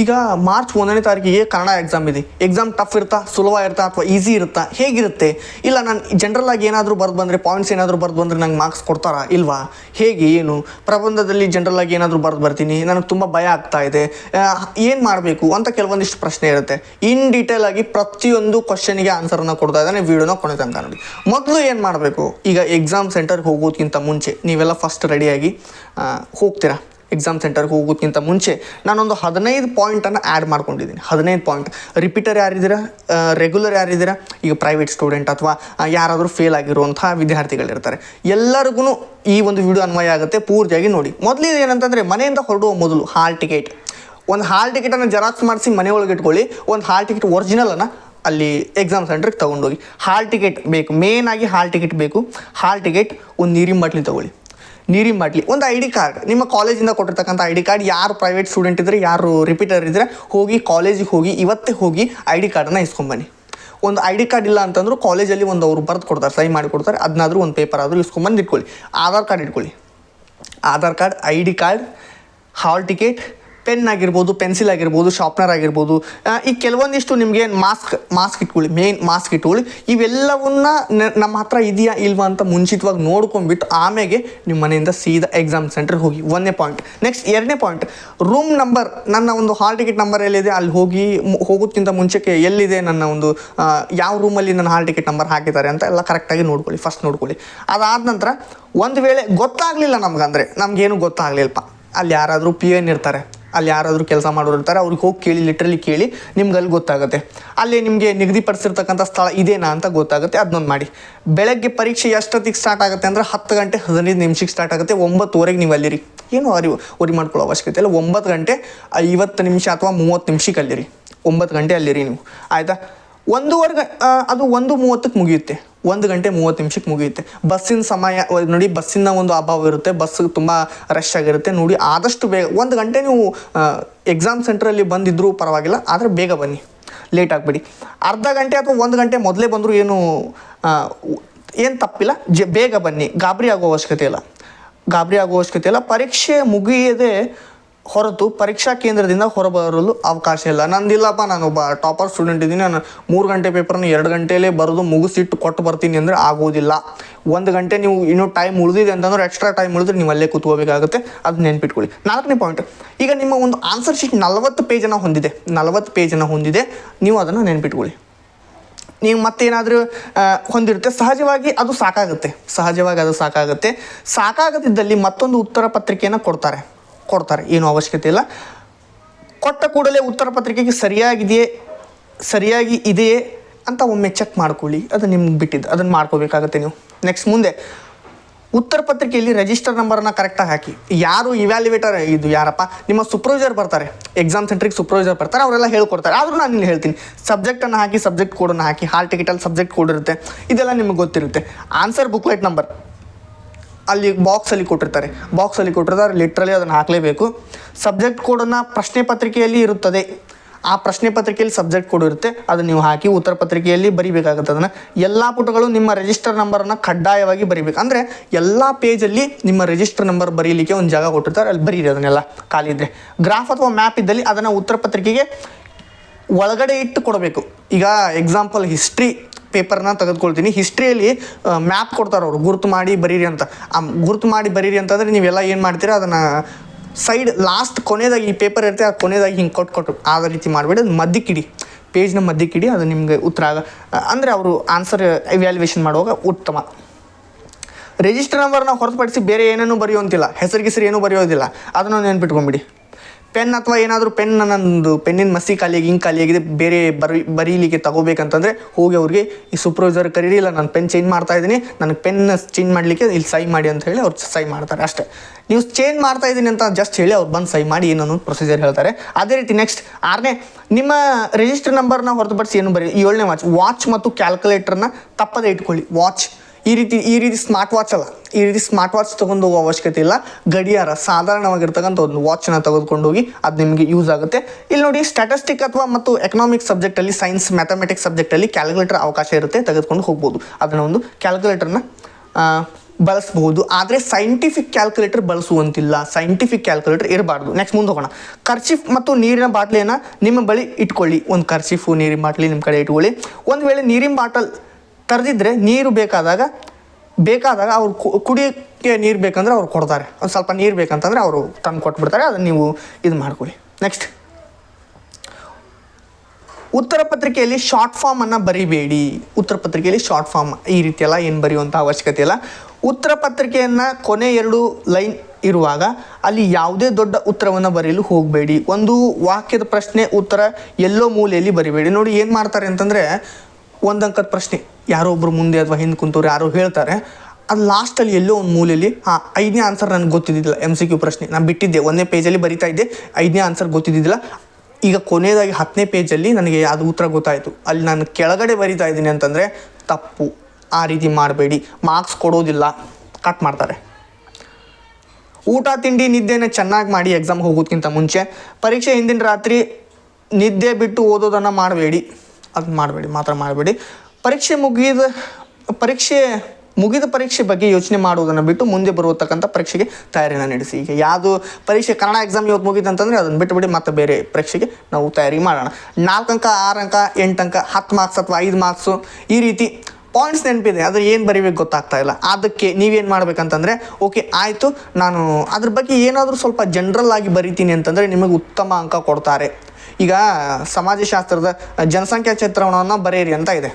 ಈಗ ಮಾರ್ಚ್ ಒಂದನೇ ತಾರೀಕಿಗೆ ಕನ್ನಡ ಎಕ್ಸಾಮ್ ಇದೆ. ಎಕ್ಸಾಮ್ ಟಫ್ ಇರ್ತಾ ಸುಲಭ ಇರ್ತಾ ಅಥವಾ ಈಸಿ ಇರುತ್ತಾ, ಹೇಗಿರುತ್ತೆ? ಇಲ್ಲ, ನಾನು ಜನರಲ್ ಆಗಿ ಏನಾದರೂ ಬರೆದು ಬಂದರೆ ಪಾಯಿಂಟ್ಸ್ ಏನಾದರೂ ಬರ್ದು ಬಂದರೆ ನಂಗೆ ಮಾರ್ಕ್ಸ್ ಕೊಡ್ತಾರಾ ಇಲ್ವಾ? ಹೇಗೆ, ಏನು? ಪ್ರಬಂಧದಲ್ಲಿ ಜನರಲ್ ಆಗಿ ಏನಾದರೂ ಬರ್ದು ಬರ್ತೀನಿ, ನನಗೆ ತುಂಬ ಭಯ ಆಗ್ತಾ ಇದೆ. ಏನು ಮಾಡಬೇಕು ಅಂತ ಕೆಲವೊಂದಿಷ್ಟು ಪ್ರಶ್ನೆ ಇರುತ್ತೆ. ಇನ್ ಡೀಟೇಲ್ ಆಗಿ ಪ್ರತಿಯೊಂದು ಕ್ವಶನಿಗೆ ಆನ್ಸರನ್ನು ಕೊಡ್ತಾ ಇದ್ದಾನೆ ವಿಡಿಯೋನ ಕೊನೆ ತನಕ ನೋಡಿ. ಮೊದಲು ಏನು ಮಾಡಬೇಕು? ಈಗ ಎಕ್ಸಾಮ್ ಸೆಂಟರ್ಗೆ ಹೋಗೋದಕ್ಕಿಂತ ಮುಂಚೆ ನೀವೆಲ್ಲ ಫಸ್ಟ್ ರೆಡಿಯಾಗಿ ಹೋಗ್ತೀರಾ? ಎಕ್ಸಾಮ್ ಸೆಂಟರ್ಗೆ ಹೋಗೋಕ್ಕಿಂತ ಮುಂಚೆ ನಾನೊಂದು ಹದಿನೈದು ಪಾಯಿಂಟನ್ನು ಆ್ಯಡ್ ಮಾಡ್ಕೊಂಡಿದ್ದೀನಿ. ಹದಿನೈದು ಪಾಯಿಂಟ್ ರಿಪೀಟರ್ ಯಾರಿದ್ದೀರಾ ರೆಗ್ಯುಲರ್ ಯಾರಿದ್ದೀರಾ ಈಗ ಪ್ರೈವೇಟ್ ಸ್ಟೂಡೆಂಟ್ ಅಥವಾ ಯಾರಾದರೂ ಫೇಲ್ ಆಗಿರುವಂಥ ವಿದ್ಯಾರ್ಥಿಗಳಿರ್ತಾರೆ. ಎಲ್ಲರಿಗೂ ಈ ಒಂದು ವಿಡಿಯೋ ಅನ್ವಯ ಆಗುತ್ತೆ. ಪೂರ್ತಿಯಾಗಿ ನೋಡಿ. ಮೊದಲಿಗೆ ಏನಂತಂದರೆ ಮನೆಯಿಂದ ಹೊರಡುವ ಮೊದಲು ಹಾಲ್ ಟಿಕೆಟ್ ಒಂದು ಹಾಲ್ ಟಿಕೆಟನ್ನು ಜೆರಾಕ್ಸ್ ಮಾಡಿಸಿ ಮನೆ ಒಳಗೆ ಇಟ್ಕೊಳ್ಳಿ. ಒಂದು ಹಾಲ್ ಟಿಕೆಟ್ ಒರಿಜಿನಲನ್ನು ಅಲ್ಲಿ ಎಕ್ಸಾಮ್ ಸೆಂಟ್ರಿಗೆ ತೊಗೊಂಡೋಗಿ. ಹಾಲ್ ಟಿಕೆಟ್ ಬೇಕು. ಮೇನಾಗಿ ಹಾಲ್ ಟಿಕೆಟ್ ಬೇಕು. ಹಾಲ್ ಟಿಕೆಟ್ ಒಂದು ನೀರಿನ ಬಾಟ್ಲಿ ತೊಗೊಳ್ಳಿ. ನೀರಿನ ಮಾಡಲಿ ಒಂದು ಐ ಡಿ ಕಾರ್ಡ್ ನಿಮ್ಮ ಕಾಲೇಜಿಂದ ಕೊಟ್ಟಿರ್ತಕ್ಕಂಥ ಐ ಡಿ ಕಾರ್ಡ್ ಯಾರು ಪ್ರೈವೇಟ್ ಸ್ಟೂಡೆಂಟ್ ಇದ್ದರೆ ಯಾರು ರಿಪೀಟರ್ ಇದ್ದರೆ ಹೋಗಿ ಕಾಲೇಜಿಗೆ ಹೋಗಿ, ಇವತ್ತೇ ಹೋಗಿ ಐ ಡಿ ಕಾರ್ಡನ್ನು ಇಸ್ಕೊಂಬನ್ನಿ ಒಂದು ಐ ಡಿ ಕಾರ್ಡ್ ಇಲ್ಲ ಅಂತಂದ್ರೂ ಕಾಲೇಜಲ್ಲಿ ಒಂದು ಅವರು ಬರೆದು ಕೊಡ್ತಾರೆ ಸಹಿ ಮಾಡಿ ಕೊಡ್ತಾರೆ ಅದನ್ನಾದರೂ ಒಂದು ಪೇಪರ್ ಆದರೂ ಇಸ್ಕೊಂಬಂದು ಇಟ್ಕೊಳ್ಳಿ. ಆಧಾರ್ ಕಾರ್ಡ್ ಇಟ್ಕೊಳ್ಳಿ. Aadhaar card I D card hall ticket pen ಆಗಿರ್ಬೋದು, ಪೆನ್ಸಿಲ್ ಆಗಿರ್ಬೋದು ಶಾರ್ಪ್ನರ್ ಆಗಿರ್ಬೋದು ಈ ಕೆಲವೊಂದಿಷ್ಟು ನಿಮಗೆ ಮಾಸ್ಕ್ ಮಾಸ್ಕ್ ಇಟ್ಕೊಳ್ಳಿ ಮೇನ್ ಮಾಸ್ಕ್ ಇಟ್ಕೊಳ್ಳಿ. ಇವೆಲ್ಲವನ್ನ ನಮ್ಮ ಹತ್ರ ಇದೆಯಾ ಇಲ್ವಾ ಅಂತ ಮುಂಚಿತವಾಗಿ ನೋಡ್ಕೊಂಡ್ಬಿಟ್ಟು ಆಮೇಲೆ ನಿಮ್ಮ ಮನೆಯಿಂದ ಸೀದಾ ಎಕ್ಸಾಮ್ ಸೆಂಟ್ರಿಗೆ ಹೋಗಿ. ಒಂದನೇ ಪಾಯಿಂಟ್ ನೆಕ್ಸ್ಟ್ ಎರಡನೇ ಪಾಯಿಂಟ್ ರೂಮ್ ನಂಬರ್ ನನ್ನ ಒಂದು ಹಾಲ್ ಟಿಕೆಟ್ ನಂಬರ್ ಎಲ್ಲಿದೆ? ಅಲ್ಲಿ ಹೋಗಿ ಹೋಗೋಕ್ಕಿಂತ ಮುಂಚೆಗೆ ಎಲ್ಲಿದೆ ನನ್ನ ಒಂದು ಯಾವ ರೂಮಲ್ಲಿ ನನ್ನ ಹಾಲ್ ಟಿಕೆಟ್ ನಂಬರ್ ಹಾಕಿದ್ದಾರೆ ಅಂತ ಎಲ್ಲ ಕರೆಕ್ಟಾಗಿ ನೋಡ್ಕೊಳ್ಳಿ ಫಸ್ಟ್ ನೋಡ್ಕೊಳ್ಳಿ. ಅದಾದ ನಂತರ ಒಂದು ವೇಳೆ ಗೊತ್ತಾಗಲಿಲ್ಲ ನಮ್ಗಂದ್ರೆ, ನಮಗೇನು ಗೊತ್ತಾಗಲಿಲ್ಲಪ್ಪ ಅಲ್ಲಿ ಯಾರಾದರೂ ಪಿ ಎನ್ ಇರ್ತಾರೆ. ಅಲ್ಲಿ ಯಾರಾದರೂ ಕೆಲಸ ಮಾಡೋರು ಇರ್ತಾರೆ, ಅವ್ರಿಗೆ ಹೋಗಿ ಕೇಳಿ ಲಿಟ್ರಲಿ ಕೇಳಿ ನಿಮ್ಗೆ ಅಲ್ಲಿ ಗೊತ್ತಾಗುತ್ತೆ. ಅಲ್ಲಿ ನಿಮಗೆ ನಿಗದಿಪಡಿಸಿರ್ತಕ್ಕಂಥ ಸ್ಥಳ ಇದೇನಾ ಅಂತ ಗೊತ್ತಾಗುತ್ತೆ ಅದನ್ನೊಂದು ಮಾಡಿ. ಬೆಳಗ್ಗೆ ಪರೀಕ್ಷೆ ಎಷ್ಟೊತ್ತಿಗೆ ಸ್ಟಾರ್ಟ್ ಆಗುತ್ತೆ ಅಂದರೆ ಹತ್ತು ಗಂಟೆ, ಹದಿನೈದು ನಿಮಿಷಕ್ಕೆ ಸ್ಟಾರ್ಟ್ ಆಗುತ್ತೆ, ಒಂಬತ್ತುವರೆಗೆ ನೀವು ಅಲ್ಲಿರಿ. ಏನು ಅರಿವು ಒರಿ ಮಾಡ್ಕೊಳ್ಳೋ ಅವಶ್ಯಕತೆ ಇಲ್ಲ. ಒಂಬತ್ತು ಗಂಟೆ ಐವತ್ತು ನಿಮಿಷ ಅಥವಾ ಮೂವತ್ತು ನಿಮಿಷಕ್ಕೆ ಅಲ್ಲಿರಿ. ಒಂಬತ್ತು ಗಂಟೆ ಅಲ್ಲಿರಿ ನೀವು. ಆಯಿತಾ? ಒಂದೂವರೆ ಅದು ಒಂದು ಮೂವತ್ತಕ್ಕೆ ಮುಗಿಯುತ್ತೆ. ಒಂದು ಗಂಟೆ ಮೂವತ್ತು ನಿಮಿಷಕ್ಕೆ ಮುಗಿಯುತ್ತೆ. ಬಸ್ಸಿನ ಸಮಯ ನೋಡಿ ಬಸ್ಸಿನ ಒಂದು ಅಭಾವ ಇರುತ್ತೆ. ಬಸ್ ತುಂಬ ರಶ್ ಆಗಿರುತ್ತೆ. ನೋಡಿ ಆದಷ್ಟು ಬೇಗ, ಒಂದು ಗಂಟೆ ನೀವು ಎಕ್ಸಾಮ್ ಸೆಂಟ್ರಲ್ಲಿ ಬಂದಿದ್ದರೂ ಪರವಾಗಿಲ್ಲ, ಆದರೆ ಬೇಗ ಬನ್ನಿ. ಲೇಟ್ ಆಗಬೇಡಿ. ಅರ್ಧ ಗಂಟೆ ಅಥವಾ ಒಂದು ಗಂಟೆ ಮೊದಲೇ ಬಂದರೂ ಏನು ಏನು ತಪ್ಪಿಲ್ಲ. ಜ, ಬೇಗ ಬನ್ನಿ. ಗಾಬರಿ ಆಗೋ ಅವಶ್ಯಕತೆ ಇಲ್ಲ. ಗಾಬರಿ ಆಗೋ ಅವಶ್ಯಕತೆ ಇಲ್ಲ. ಪರೀಕ್ಷೆ ಮುಗಿಯದೆ ಹೊರತು ಪರೀಕ್ಷಾ ಕೇಂದ್ರದಿಂದ ಹೊರಬರಲು ಅವಕಾಶ ಇಲ್ಲ. ನಂದಿಲ್ಲಪ್ಪ, ನಾನು ಒಬ್ಬ ಟಾಪರ್ ಸ್ಟೂಡೆಂಟ್ ಇದ್ದೀನಿ. ನಾನು ಮೂರು ಗಂಟೆ ಪೇಪರ್ನ ಎರಡು ಗಂಟೆಯಲ್ಲೇ ಬರೆದು ಮುಗಿಸಿಟ್ಟು ಕೊಟ್ಟು ಬರ್ತೀನಿ ಅಂದರೆ ಆಗೋದಿಲ್ಲ ಒಂದು ಗಂಟೆ ನೀವು ಇನ್ನೂ ಟೈಮ್ ಉಳಿದಿದೆ ಅಂತಂದ್ರೆ ಎಕ್ಸ್ಟ್ರಾ ಟೈಮ್ ಉಳಿದ್ರೆ ನೀವು ಅಲ್ಲೇ ಕೂತ್ಕೋಬೇಕಾಗುತ್ತೆ. ಅದು ನೆನ್ಪಿಟ್ಕೊಳ್ಳಿ. ನಾಲ್ಕನೇ ಪಾಯಿಂಟ್ ಈಗ ನಿಮ್ಮ ಒಂದು ಆನ್ಸರ್ ಶೀಟ್ ನಲವತ್ತು ಪೇಜನ್ನು ಹೊಂದಿದೆ. ನಲವತ್ತು ಪೇಜನ್ನು ಹೊಂದಿದೆ. ನೀವು ಅದನ್ನು ನೆನ್ಪಿಟ್ಕೊಳ್ಳಿ. ನೀವು ಮತ್ತೇನಾದರೂ ಹೊಂದಿರುತ್ತೆ. ಸಹಜವಾಗಿ ಅದು ಸಾಕಾಗುತ್ತೆ. ಸಹಜವಾಗಿ ಅದು ಸಾಕಾಗುತ್ತೆ. ಸಾಕಾಗದಿದ್ದಲ್ಲಿ ಮತ್ತೊಂದು ಉತ್ತರ ಪತ್ರಿಕೆಯನ್ನು ಕೊಡ್ತಾರೆ. ಕೊಡ್ತಾರೆ. ಏನು ಅವಶ್ಯಕತೆ ಇಲ್ಲ. ಕೊಟ್ಟ ಕೂಡಲೇ ಉತ್ತರ ಪತ್ರಿಕೆಗೆ ಸರಿಯಾಗಿದೆಯೇ, ಸರಿಯಾಗಿ ಇದೆಯೇ ಅಂತ ಒಮ್ಮೆ ಚೆಕ್ ಮಾಡ್ಕೊಳ್ಳಿ. ಅದು ನಿಮ್ಗೆ ಬಿಟ್ಟಿದ್ದು. ಅದನ್ನು ಮಾಡ್ಕೋಬೇಕಾಗತ್ತೆ ನೀವು. ನೆಕ್ಸ್ಟ್ ಮುಂದೆ, ಉತ್ತರ ಪತ್ರಿಕೆಯಲ್ಲಿ ರಿಜಿಸ್ಟರ್ ನಂಬರನ್ನು ಕರೆಕ್ಟಾಗಿ ಹಾಕಿ. ಯಾರು ಇವ್ಯಾಲ್ಯುವೇಟರ್ ಇದು ಯಾರಪ್ಪ? ನಿಮ್ಮ ಸೂಪರ್ವೈಸರ್ ಬರ್ತಾರೆ. ಎಕ್ಸಾಮ್ ಸೆಂಟ್ರಿಗೆ ಸೂಪರ್ವೈಸರ್ ಬರ್ತಾರೆ. ಅವರೆಲ್ಲ ಹೇಳ್ಕೊಡ್ತಾರೆ. ಆದರೂ ನಾನು ಇಲ್ಲಿ ಹೇಳ್ತೀನಿ. ಸಬ್ಜೆಕ್ಟನ್ನು ಹಾಕಿ ಸಬ್ಜೆಕ್ಟ್ ಕೋಡನ್ನು ಹಾಕಿ ಹಾಲ್ ಟಿಕೆಟಲ್ಲಿ ಸಬ್ಜೆಕ್ಟ್ ಕೋಡ್ ಇರುತ್ತೆ. ಇದೆಲ್ಲ ನಿಮಗೆ ಗೊತ್ತಿರುತ್ತೆ. ಆನ್ಸರ್ ಬುಕ್ಲೆಟ್ ನಂಬರ್ ಅಲ್ಲಿ ಬಾಕ್ಸಲ್ಲಿ ಕೊಟ್ಟಿರ್ತಾರೆ. ಬಾಕ್ಸಲ್ಲಿ ಕೊಟ್ಟಿರ್ತಾರೆ ಲಿಟ್ರಲಿ ಅದನ್ನು ಹಾಕಲೇಬೇಕು. ಸಬ್ಜೆಕ್ಟ್ ಕೋಡನ್ನು ಪ್ರಶ್ನೆ ಪತ್ರಿಕೆಯಲ್ಲಿ ಇರುತ್ತದೆ. ಆ ಪ್ರಶ್ನೆ ಪತ್ರಿಕೆಯಲ್ಲಿ ಸಬ್ಜೆಕ್ಟ್ ಕೋಡ್ ಇರುತ್ತೆ. ಅದನ್ನು ನೀವು ಹಾಕಿ ಉತ್ತರ ಪತ್ರಿಕೆಯಲ್ಲಿ ಬರಿಬೇಕಾಗುತ್ತೆ ಅದನ್ನು. ಎಲ್ಲ ಪುಟಗಳು ನಿಮ್ಮ ರಿಜಿಸ್ಟರ್ ನಂಬರನ್ನು ಕಡ್ಡಾಯವಾಗಿ ಬರಿಬೇಕು. ಅಂದರೆ ಎಲ್ಲ ಪೇಜಲ್ಲಿ ನಿಮ್ಮ ರಿಜಿಸ್ಟರ್ ನಂಬರ್ ಬರೀಲಿಕ್ಕೆ ಒಂದು ಜಾಗ ಕೊಟ್ಟಿರ್ತಾರೆ. ಅಲ್ಲಿ ಬರೀರಿ ಅದನ್ನೆಲ್ಲ ಖಾಲಿ ಇದ್ದರೆ ಗ್ರಾಫ್ ಅಥವಾ ಮ್ಯಾಪ್ ಇದ್ದಲ್ಲಿ ಅದನ್ನು ಉತ್ತರ ಪತ್ರಿಕೆಗೆ ಒಳಗಡೆ ಇಟ್ಟು ಕೊಡಬೇಕು. ಈಗ ಎಕ್ಸಾಂಪಲ್ ಹಿಸ್ಟ್ರಿ ಪೇಪರ್ನ ತೆಗೆದುಕೊಳ್ತೀನಿ. ಹಿಸ್ಟ್ರಿಯಲ್ಲಿ ಮ್ಯಾಪ್ ಕೊಡ್ತಾರೆ ಅವರು. ಗುರುತು ಮಾಡಿ ಬರೀರಿ ಅಂತ. ಆ, ಗುರುತು ಮಾಡಿ ಬರೀರಿ ಅಂತಂದರೆ ನೀವೆಲ್ಲ ಏನು ಮಾಡ್ತೀರಾ? ಅದನ್ನು ಸೈಡ್, ಲಾಸ್ಟ್ ಕೊನೆಯದಾಗಿ ಈ ಪೇಪರ್ ಇರುತ್ತೆ, ಆ ಕೊನೆಯದಾಗಿ ಹಿಂಗೆ ಕೊಟ್ಟು ಕೊಟ್ಟು ಆ ರೀತಿ ಮಾಡಬೇಡಿ. ಅದು ಮದ್ದಿಕ್ಕಿಡಿ. ಪೇಜ್ನ ಮದ್ದಿಕ್ಕಿಡಿ, ಅದು ನಿಮಗೆ ಉತ್ತರ ಆಗ ಅಂದರೆ ಅವರು ಆನ್ಸರ್ ಇವ್ಯಾಲ್ಯೂಯೇಷನ್ ಮಾಡುವಾಗ ಉತ್ತಮ. ರಿಜಿಸ್ಟರ್ ನಂಬರ್ನ ಹೊರತುಪಡಿಸಿ ಬೇರೆ ಏನೇನೂ ಬರೆಯುವಂತಿಲ್ಲ. ಹೆಸರು ಗಿಸರು ಏನೂ ಬರೆಯೋದಿಲ್ಲ. ಅದನ್ನು ನೆನ್ಪಿಟ್ಕೊಂಬಿಡಿ. ಪೆನ್ ಅಥವಾ ಏನಾದರೂ ಪೆನ್ ನನ್ನದು ಪೆನ್ನಿನ ಮಸಿ ಖಾಲಿಯಾಗಿ ಹಿಂಗೆ ಖಾಲಿಯಾಗಿದೆ, ಬೇರೆ ಬರಿ, ಬರೀಲಿಕ್ಕೆ ತಗೋಬೇಕಂತಂದರೆ ಹೋಗಿ ಅವ್ರಿಗೆ ಈ ಸೂಪರ್ವೈಸರ್ ಕರೀರಿ, ಇಲ್ಲ ನಾನು ಪೆನ್ ಚೇಂಜ್ ಮಾಡ್ತಾ ಇದ್ದೀನಿ, ನನಗೆ ಪೆನ್ ಚೇಂಜ್ ಮಾಡಲಿಕ್ಕೆ ಇಲ್ಲಿ ಸೈ ಮಾಡಿ ಅಂತ ಹೇಳಿ ಅವ್ರು ಸೈ ಮಾಡ್ತಾರೆ ಅಷ್ಟೇ. ನೀವು ಚೇಂಜ್ ಮಾಡ್ತಾ ಇದ್ದೀನಿ ಅಂತ ಜಸ್ಟ್ ಹೇಳಿ ಅವ್ರು ಬಂದು ಸೈ ಮಾಡಿ ಏನೋ ಪ್ರೊಸೀಜರ್ ಹೇಳ್ತಾರೆ. ಅದೇ ರೀತಿ ನೆಕ್ಸ್ಟ್ ಆರನೇ, ನಿಮ್ಮ ರಿಜಿಸ್ಟರ್ ನಂಬರ್ನ ಹೊರತುಪಡಿಸಿ ಏನು ಬರೀ ಏಳನೇ ವಾಚ್ ವಾಚ್ ಮತ್ತು ಕ್ಯಾಲ್ಕುಲೇಟರ್ನ ತಪ್ಪದೇ ಇಟ್ಕೊಳ್ಳಿ. ವಾಚ್ ಈ ರೀತಿ ಈ ರೀತಿ ಸ್ಮಾರ್ಟ್ ವಾಚ್ ಅಲ್ಲ. ಈ ರೀತಿ ಸ್ಮಾರ್ಟ್ ವಾಚ್ ತೊಗೊಂಡು ಹೋಗೋ ಅವಶ್ಯಕತೆ ಇಲ್ಲ. ಗಡಿಯಾರ ಸಾಧಾರಣವಾಗಿರ್ತಕ್ಕಂಥ ಒಂದು ವಾಚನ್ನ ತೆಗೆದುಕೊಂಡು ಹೋಗಿ ಅದು ನಿಮಗೆ ಯೂಸ್ ಆಗುತ್ತೆ. ಇಲ್ಲಿ ನೋಡಿ ಸ್ಟ್ಯಾಟಿಸ್ಟಿಕ್ ಅಥವಾ ಮತ್ತು ಎಕನಾಮಿಕ್ಸ್ ಸಬ್ಜೆಕ್ಟಲ್ಲಿ ಸೈನ್ಸ್ ಮ್ಯಾಥಮೆಟಿಕ್ಸ್ ಸಬ್ಜೆಕ್ಟಲ್ಲಿ ಕ್ಯಾಲ್ಕುಲೇಟರ್ ಅವಕಾಶ ಇರುತ್ತೆ, ತೆಗೆದುಕೊಂಡು ಹೋಗ್ಬೋದು. ಅದನ್ನು ಒಂದು ಕ್ಯಾಲ್ಕುಲೇಟರ್ನ ಬಳಸಬಹುದು. ಆದರೆ ಸೈಂಟಿಫಿಕ್ ಕ್ಯಾಲ್ಕುಲೇಟರ್ ಬಳಸುವಂತಿಲ್ಲ. ಸೈಂಟಿಫಿಕ್ ಕ್ಯಾಲ್ಕುಲೇಟರ್ ಇರಬಾರ್ದು. ನೆಕ್ಸ್ಟ್ ಮುಂದೆ ಹೋಗೋಣ. ಖರ್ಚಿಫ್ ಮತ್ತು ನೀರಿನ ಬಾಟ್ಲಿಯನ್ನು ನಿಮ್ಮ ಬಳಿ ಇಟ್ಕೊಳ್ಳಿ. ಒಂದು ಖರ್ಚಿಫು, ನೀರಿನ ಬಾಟ್ಲಿ ನಿಮ್ಮ ಕಡೆ ಇಟ್ಕೊಳ್ಳಿ. ಒಂದು ವೇಳೆ ನೀರಿನ ಬಾಟಲ್ ತರದಿದ್ರೆ ನೀರು ಬೇಕಾದಾಗ ಬೇಕಾದಾಗ ಅವ್ರು ಕುಡಿಯೋಕ್ಕೆ ನೀರು ಬೇಕಂದ್ರೆ ಅವ್ರು ಕೊಡ್ತಾರೆ. ಒಂದು ಸ್ವಲ್ಪ ನೀರು ಬೇಕಂತಂದರೆ ಅವರು ತಂದು ಕೊಟ್ಬಿಡ್ತಾರೆ, ಅದನ್ನು ನೀವು ಇದು ಮಾಡ್ಕೊಳ್ಳಿ. ನೆಕ್ಸ್ಟ್ ಉತ್ತರ ಪತ್ರಿಕೆಯಲ್ಲಿ ಶಾರ್ಟ್ ಫಾರ್ಮನ್ನು ಬರಿಬೇಡಿ. ಉತ್ತರ ಪತ್ರಿಕೆಯಲ್ಲಿ ಶಾರ್ಟ್ ಫಾರ್ಮ್ ಈ ರೀತಿಯೆಲ್ಲ ಏನು ಬರೆಯುವಂಥ ಅವಶ್ಯಕತೆ ಇಲ್ಲ. ಉತ್ತರ ಪತ್ರಿಕೆಯನ್ನು ಕೊನೆ ಎರಡು ಲೈನ್ ಇರುವಾಗ ಅಲ್ಲಿ ಯಾವುದೇ ದೊಡ್ಡ ಉತ್ತರವನ್ನು ಬರೆಯಲು ಹೋಗಬೇಡಿ. ಒಂದು ವಾಕ್ಯದ ಪ್ರಶ್ನೆ ಉತ್ತರ ಎಲ್ಲೋ ಮೂಲೆಯಲ್ಲಿ ಬರಿಬೇಡಿ. ನೋಡಿ ಏನು ಮಾಡ್ತಾರೆ ಅಂತಂದರೆ ಒಂದು ಅಂಕದ ಪ್ರಶ್ನೆ. ಯಾರೋ ಒಬ್ಬರು ಮುಂದೆ ಅಥವಾ ಹಿಂದೆ ಕುಂತವ್ರು ಯಾರೋ ಹೇಳ್ತಾರೆ. ಅದು ಲಾಸ್ಟಲ್ಲಿ ಎಲ್ಲೋ ಒಂದು ಮೂಲೆಯಲ್ಲಿ ಹಾಂ, ಐದನೇ ಆನ್ಸರ್ ನನಗೆ ಗೊತ್ತಿದ್ದಿಲ್ಲ ಎಂ ಸಿ ಕ್ಯೂ ಪ್ರಶ್ನೆ. ನಾನು ಬಿಟ್ಟಿದ್ದೆ. ಒಂದನೇ ಪೇಜಲ್ಲಿ ಬರಿತಾ ಇದ್ದೆ. ಐದನೇ ಆನ್ಸರ್ ಗೊತ್ತಿದ್ದಿಲ್ಲ ಈಗ ಕೊನೆಯದಾಗಿ ಹತ್ತನೇ ಪೇಜಲ್ಲಿ ನನಗೆ ಅದು ಉತ್ತರ ಗೊತ್ತಾಯಿತು. ಅಲ್ಲಿ ನಾನು ಕೆಳಗಡೆ ಬರಿತಾ ಇದ್ದೀನಿ ಅಂತಂದರೆ, ತಪ್ಪು. ಆ ರೀತಿ ಮಾಡಬೇಡಿ. ಮಾರ್ಕ್ಸ್ ಕೊಡೋದಿಲ್ಲ. ಕಟ್ ಮಾಡ್ತಾರೆ. ಊಟ, ತಿಂಡಿ, ನಿದ್ದೆನ ಚೆನ್ನಾಗಿ ಮಾಡಿ ಎಕ್ಸಾಮ್ ಹೋಗೋದಕ್ಕಿಂತ ಮುಂಚೆ, ಪರೀಕ್ಷೆ ಹಿಂದಿನ ರಾತ್ರಿ ನಿದ್ದೆ ಬಿಟ್ಟು ಓದೋದನ್ನು ಮಾಡಬೇಡಿ. ಅದು ಮಾಡಬೇಡಿ, ಮಾತ್ರ ಮಾಡಬೇಡಿ. ಪರೀಕ್ಷೆ ಮುಗಿದ ಪರೀಕ್ಷೆ ಮುಗಿದ ಪರೀಕ್ಷೆ ಬಗ್ಗೆ ಯೋಚನೆ ಮಾಡುವುದನ್ನು ಬಿಟ್ಟು ಮುಂದೆ ಬರುವತಕ್ಕಂಥ ಪರೀಕ್ಷೆಗೆ ತಯಾರಿನ ನಡೆಸಿ. ಈಗ ಯಾವುದು ಪರೀಕ್ಷೆ ಕನ್ನಡ ಎಕ್ಸಾಮ್ ಇವತ್ತು ಮುಗಿದಂತಂದರೆ ಅದನ್ನು ಬಿಟ್ಟುಬಿಡಿ ಮತ್ತೆ ಬೇರೆ ಪರೀಕ್ಷೆಗೆ ನಾವು ತಯಾರಿ ಮಾಡೋಣ. ನಾಲ್ಕು ಅಂಕ ಆರು ಅಂಕ ಎಂಟು ಅಂಕ ಹತ್ತು ಮಾರ್ಕ್ಸ್ ಅಥವಾ ಐದು ಮಾರ್ಕ್ಸು ಈ ರೀತಿ ಪಾಯಿಂಟ್ಸ್ ನೆನಪಿದೆ, ಆದರೆ ಏನು ಬರಿಬೇಕು ಗೊತ್ತಾಗ್ತಾ ಇಲ್ಲ. ಅದಕ್ಕೆ ನೀವೇನು ಮಾಡಬೇಕಂತಂದರೆ, ಓಕೆ, ಆಯಿತು, ನಾನು ಅದ್ರ ಬಗ್ಗೆ ಏನಾದರೂ ಸ್ವಲ್ಪ ಜನರಲ್ ಆಗಿ ಬರಿತೀನಿ ಅಂತಂದರೆ ನಿಮಗೆ ಉತ್ತಮ ಅಂಕ ಕೊಡ್ತಾರೆ. ಈಗ ಸಮಾಜಶಾಸ್ತ್ರದ ಜನಸಂಖ್ಯಾ ಚಿತ್ರಣವನ್ನು ಬರೆಯಿರಿ ಅಂತ ಇದೆ.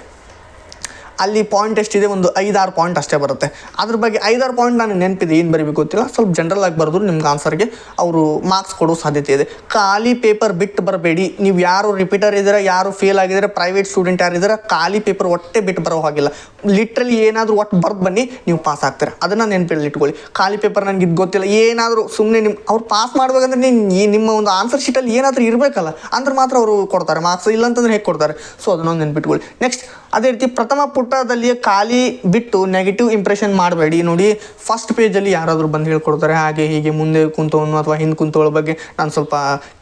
ಅಲ್ಲಿ ಪಾಯಿಂಟ್ ಎಷ್ಟಿದೆ? ಒಂದು ಐದಾರು ಪಾಯಿಂಟ್ ಅಷ್ಟೇ ಬರುತ್ತೆ. ಅದ್ರ ಬಗ್ಗೆ ಐದಾರು ಪಾಯಿಂಟ್ ನಾನು ನೆನಪಿದೆ, ಏನು ಬರೀಬೇಕು ಗೊತ್ತಿಲ್ಲ. ಸ್ವಲ್ಪ ಜನರಲ್ ಆಗಿ ಬರೆದ್ರು ನಿಮ್ಗೆ ಆನ್ಸರ್ಗೆ ಅವರು ಮಾರ್ಕ್ಸ್ ಕೊಡೋ ಸಾಧ್ಯತೆ ಇದೆ. ಖಾಲಿ ಪೇಪರ್ ಬಿಟ್ಟು ಬರಬೇಡಿ. ನೀವು ಯಾರು ರಿಪೀಟರ್ ಇದ್ದೀರಾ, ಯಾರು ಫೇಲ್ ಆಗಿದ್ದಾರೆ ಪ್ರೈವೇಟ್ ಸ್ಟೂಡೆಂಟ್ ಯಾರಿದ್ದಾರೆ, ಖಾಲಿ ಪೇಪರ್ ಒಟ್ಟೆ ಬಿಟ್ಟು ಬರೋ ಹಾಗಿಲ್ಲ. ಲಿಟ್ರಲಿ ಏನಾದರೂ ಒಟ್ಟು ಬರ್ದು ಬನ್ನಿ, ನೀವು ಪಾಸ್ ಆಗ್ತೀರ. ಅದನ್ನು ನೆನಪಿಲ್ಲ ಇಟ್ಕೊಳ್ಳಿ. ಖಾಲಿ ಪೇಪರ್ ನನಗೆ ಇದು ಗೊತ್ತಿಲ್ಲ. ಏನಾದರೂ ಸುಮ್ಮನೆ ನಿಮ್ಮ ಅವ್ರು ಪಾಸ್ ಮಾಡ್ಬೇಕಂದ್ರೆ ನೀನು ನಿಮ್ಮ ಒಂದು ಆನ್ಸರ್ ಶೀಟಲ್ಲಿ ಏನಾದರೂ ಇರಬೇಕಲ್ಲ, ಅಂದ್ರೆ ಮಾತ್ರ ಅವರು ಕೊಡ್ತಾರೆ. ಮಾರ್ಕ್ಸ್ ಇಲ್ಲ ಅಂತಂದ್ರೆ ಹೇಗೆ ಕೊಡ್ತಾರೆ? ಸೊ ಅದನ್ನೊಂದು ನೆನ್ಪಿಟ್ಕೊಳ್ಳಿ. ನೆಕ್ಸ್ಟ್ ಅದೇ ರೀತಿ ಪ್ರಥಮ ಪುಟದಲ್ಲಿಯೇ ಖಾಲಿ ಬಿಟ್ಟು ನೆಗೆಟಿವ್ ಇಂಪ್ರೆಷನ್ ಮಾಡಬೇಡಿ. ನೋಡಿ ಫಸ್ಟ್ ಪೇಜಲ್ಲಿ ಯಾರಾದರೂ ಬಂದು ಹೇಳ್ಕೊಡ್ತಾರೆ, ಹಾಗೆ ಹೀಗೆ ಮುಂದೆ ಕುಂತವನು ಅಥವಾ ಹಿಂದೆ ಕುಂತವಳ ಬಗ್ಗೆ ನಾನು ಸ್ವಲ್ಪ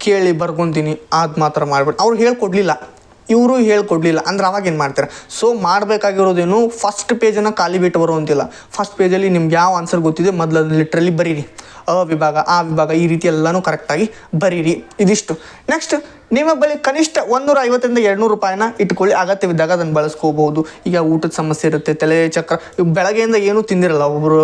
ಕೇಳಿ ಬರ್ಕೊತೀನಿ ಅದು ಮಾತ್ರ ಮಾಡಬೇಡಿ. ಅವ್ರು ಹೇಳ್ಕೊಡ್ಲಿಲ್ಲ. ಇವರು ಹೇಳ್ಕೊಡ್ಲಿಲ್ಲ. ಅಂದ್ರೆ ಅವಾಗ ಏನು ಮಾಡ್ತಾರೆ? ಸೊ ಮಾಡಬೇಕಾಗಿರೋದೇನು ಫಸ್ಟ್ ಪೇಜನ್ನು ಖಾಲಿ ಬಿಟ್ಟು ಬರುವಂತಿಲ್ಲ. ಫಸ್ಟ್ ಪೇಜಲ್ಲಿ ನಿಮ್ಗೆ ಯಾವ ಆನ್ಸರ್ ಗೊತ್ತಿದೆ ಮೊದಲು ಲಿಟ್ರಲ್ಲಿ ಲಿಟ್ರಲಿ ಬರೀರಿ. ಅ ವಿಭಾಗ, ಆ ವಿಭಾಗ, ಈ ರೀತಿ ಎಲ್ಲನೂ ಕರೆಕ್ಟಾಗಿ ಬರೀರಿ. ಇದಿಷ್ಟು. ನೆಕ್ಸ್ಟ್ ನಿಮ್ಮ ಬಳಿ ಕನಿಷ್ಠ ಒಂದೂರ ಐವತ್ತರಿಂದ ಎರಡುನೂರು ರೂಪಾಯಿನ ಇಟ್ಕೊಳ್ಳಿ. ಅಗತ್ಯವಿದ್ದಾಗ ಅದನ್ನು ಬಳಸ್ಕೋಬಹುದು. ಈಗ ಊಟದ ಸಮಸ್ಯೆ ಇರುತ್ತೆ, ತಲೆ ಚಕ್ರ ಬೆಳಗ್ಗೆಯಿಂದ ಏನೂ ತಿಂದಿರಲ್ಲ ಒಬ್ಬರು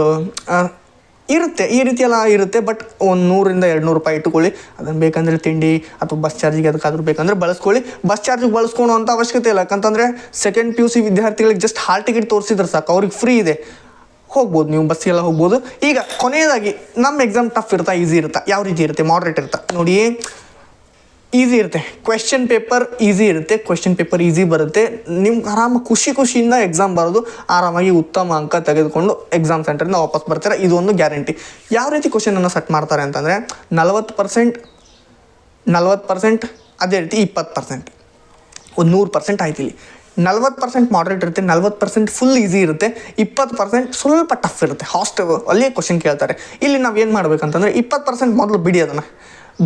ಇರುತ್ತೆ, ಈ ರೀತಿ ಇರುತ್ತೆ ಬಟ್ ಒಂದು ನೂರಿಂದ ಎರಡು ನೂರು ರೂಪಾಯಿ ಇಟ್ಕೊಳ್ಳಿ ಅದನ್ನು ಬೇಕಂದರೆ ತಿಂಡಿ ಅಥವಾ ಬಸ್ ಚಾರ್ಜಿಗೆ ಅದಕ್ಕಾದ್ರೂ ಬೇಕಂದರೆ ಬಳಸ್ಕೊಳ್ಳಿ. ಬಸ್ ಚಾರ್ಜಿಗೆ ಬಳಸ್ಕೊಳೋ ಅಂತ ಅವಶ್ಯಕತೆ ಇಲ್ಲ. ಯಾಕಂತಂದರೆ ಸೆಕೆಂಡ್ ಪಿ ಯು ಸಿ ವಿದ್ಯಾರ್ಥಿಗಳಿಗೆ ಜಸ್ಟ್ ಹಾಲ್ ಟಿಕೆಟ್ ತೋರಿಸಿದ್ರೆ ಸಾಕು. ಅವ್ರಿಗೆ ಫ್ರೀ ಇದೆ. ಹೋಗ್ಬೋದು ನೀವು ಬಸ್ಸಿಗೆಲ್ಲ ಹೋಗ್ಬೋದು. ಈಗ ಕೊನೆಯದಾಗಿ, ನಮ್ಮ ಎಕ್ಸಾಮ್ ಟಫ್ ಇರ್ತಾ ಈಸಿ ಇರುತ್ತಾ? ಯಾವ ರೀತಿ ಇರುತ್ತೆ? ಮಾಡ್ರೇಟ್ ಇರ್ತಾ ನೋಡಿ ಈಸಿ ಇರುತ್ತೆ. ಕ್ವೆಶ್ಚನ್ ಪೇಪರ್ ಈಸಿ ಇರುತ್ತೆ. ಕ್ವೆಶ್ಚನ್ ಪೇಪರ್ ಈಸಿ ಬರುತ್ತೆ. ನಿಮ್ಗೆ ಆರಾಮ ಖುಷಿ ಖುಷಿಯಿಂದ ಎಕ್ಸಾಮ್ ಬರೋದು ಆರಾಮಾಗಿ ಉತ್ತಮ ಅಂಕ ತೆಗೆದುಕೊಂಡು ಎಕ್ಸಾಮ್ ಸೆಂಟರಿಂದ ವಾಪಸ್ ಬರ್ತಾರೆ? ಇದೊಂದು ಗ್ಯಾರಂಟಿ ಯಾವ ರೀತಿ ಕ್ವಶನನ್ನು ಸೆಟ್ ಮಾಡ್ತಾರೆ ಅಂತಂದರೆ, ನಲವತ್ತು ಪರ್ಸೆಂಟ್ ನಲ್ವತ್ತು ಪರ್ಸೆಂಟ್ ಅದೇ ರೀತಿ ಇಪ್ಪತ್ತು ಪರ್ಸೆಂಟ್ ಒಂದು ನೂರು ಪರ್ಸೆಂಟ್ ಆಯ್ತು ಇಲ್ಲಿ. ನಲ್ವತ್ತು ಪರ್ಸೆಂಟ್ ಮಾಡ್ರೇಟ್ ಇರುತ್ತೆ, ನಲ್ವತ್ತು ಪರ್ಸೆಂಟ್ ಫುಲ್ ಈಸಿ ಇರುತ್ತೆ, ಇಪ್ಪತ್ತು ಪರ್ಸೆಂಟ್ ಸ್ವಲ್ಪ ಟಫ್ ಇರುತ್ತೆ. ಹಾಸ್ಟೆಲ್ ಅಲ್ಲಿ ಕ್ವಶನ್ ಕೇಳ್ತಾರೆ. ಇಲ್ಲಿ ನಾವು ಏನು ಮಾಡಬೇಕಂತಂದರೆ, ಇಪ್ಪತ್ತು ಪರ್ಸೆಂಟ್ ಮೊದಲು ಬಿಡಿ ಅದನ್ನು.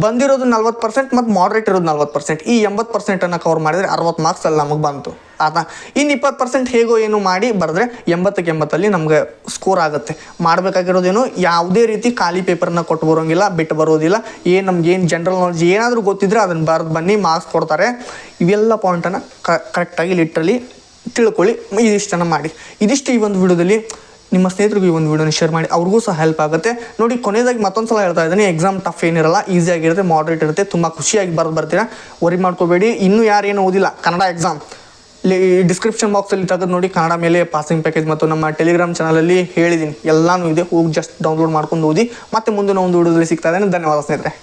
ಬಂದಿರೋದು ನಲ್ವತ್ತು ಪರ್ಸೆಂಟ್ ಮತ್ತು ಮಾಡ್ರೇಟ್ ಇರೋದು ನಲ್ವತ್ತು ಪರ್ಸೆಂಟ್ ಈ ಎಂಬತ್ತು ಪರ್ಸೆಂಟನ್ನು ಕವರ್ ಮಾಡಿದರೆ ಅರವತ್ತು ಮಾರ್ಕ್ಸ್ ಅಲ್ಲಿ ನಮಗೆ ಬಂತು. ಆತ ಇನ್ನು ಇಪ್ಪತ್ತು ಪರ್ಸೆಂಟ್ ಹೇಗೋ ಏನು ಮಾಡಿ ಬರೆದ್ರೆ ಎಂಬತ್ತಕ್ಕೆ ಎಂಬತ್ತಲ್ಲಿ ನಮಗೆ ಸ್ಕೋರ್ ಆಗುತ್ತೆ. ಮಾಡಬೇಕಾಗಿರೋದೇನು ಯಾವುದೇ ರೀತಿ ಖಾಲಿ ಪೇಪರ್ನ ಕೊಟ್ಟು ಬರೋಂಗಿಲ್ಲ, ಬಿಟ್ಟು ಬರೋದಿಲ್ಲ. ಏನು ನಮ್ಗೆ ಏನು ಜನರಲ್ ನಾಲೆಜ್ ಏನಾದರೂ ಗೊತ್ತಿದ್ರೆ ಅದನ್ನು ಬರೆದು ಬನ್ನಿ ಮಾರ್ಕ್ಸ್ ಕೊಡ್ತಾರೆ. ಇವೆಲ್ಲ ಪಾಯಿಂಟನ್ನು ಕರೆಕ್ಟಾಗಿ ಲಿಟ್ರಲಿ ತಿಳ್ಕೊಳ್ಳಿ, ಇದಿಷ್ಟನ್ನು ಮಾಡಿ. ಇದಿಷ್ಟು ಈ ಒಂದು ವಿಡಿಯೋದಲ್ಲಿ ನಿಮ್ಮ ಸ್ನೇಹಿತರಿಗೂ ಈ ಒಂದು ವಿಡಿಯೋನ ಶೇರ್ ಮಾಡಿ, ಅವ್ರಿಗೂ ಸಹ ಹೆಲ್ಪ್ ಆಗುತ್ತೆ. ನೋಡಿ, ಕೊನೆಯದಾಗಿ ಮತ್ತೊಂದು ಸಲ ಹೇಳ್ತಾ ಇದ್ದೀನಿ ಎಕ್ಸಾಮ್ ಟಫ್ ಏನಿರಲ್ಲ ಈಸಿಯಾಗಿರುತ್ತೆ ಮಾಡ್ರೇಟ್ ಇರುತ್ತೆ, ತುಂಬ ಖುಷಿಯಾಗಿ ಬರೆದು ಬರ್ತೀರಾ? ವರಿ ಮಾಡ್ಕೋಬೇಡಿ. ಇನ್ನೂ ಯಾರೇನು ಓದಿಲ್ಲ, ಕನ್ನಡ ಎಕ್ಸಾಮ್ ಡಿಸ್ಕ್ರಿಪ್ಷನ್ ಬಾಕ್ಸಲ್ಲಿ ತೆಗೆದು ನೋಡಿ, ಕನ್ನಡ ಮೇಲೆ ಪಾಸಿಂಗ್ ಪ್ಯಾಕೇಜ್ ಮತ್ತು ನಮ್ಮ ಟೆಲಿಗ್ರಾಮ್ ಚಾನಲಲ್ಲಿ ಹೇಳಿದ್ದೀನಿ ಎಲ್ಲನೂ ಇದೆ, ಹೋಗಿ ಜಸ್ಟ್ ಡೌನ್ಲೋಡ್ ಮಾಡ್ಕೊಂಡು ಓದಿ, ಮತ್ತೆ ಮುಂದಿನ ಒಂದು ವಿಡಿಯೋದಲ್ಲಿ ಸಿಗ್ತಾ ಇದ್ದೇನೆ. ಧನ್ಯವಾದ ಸ್ನೇಹಿತರೆ.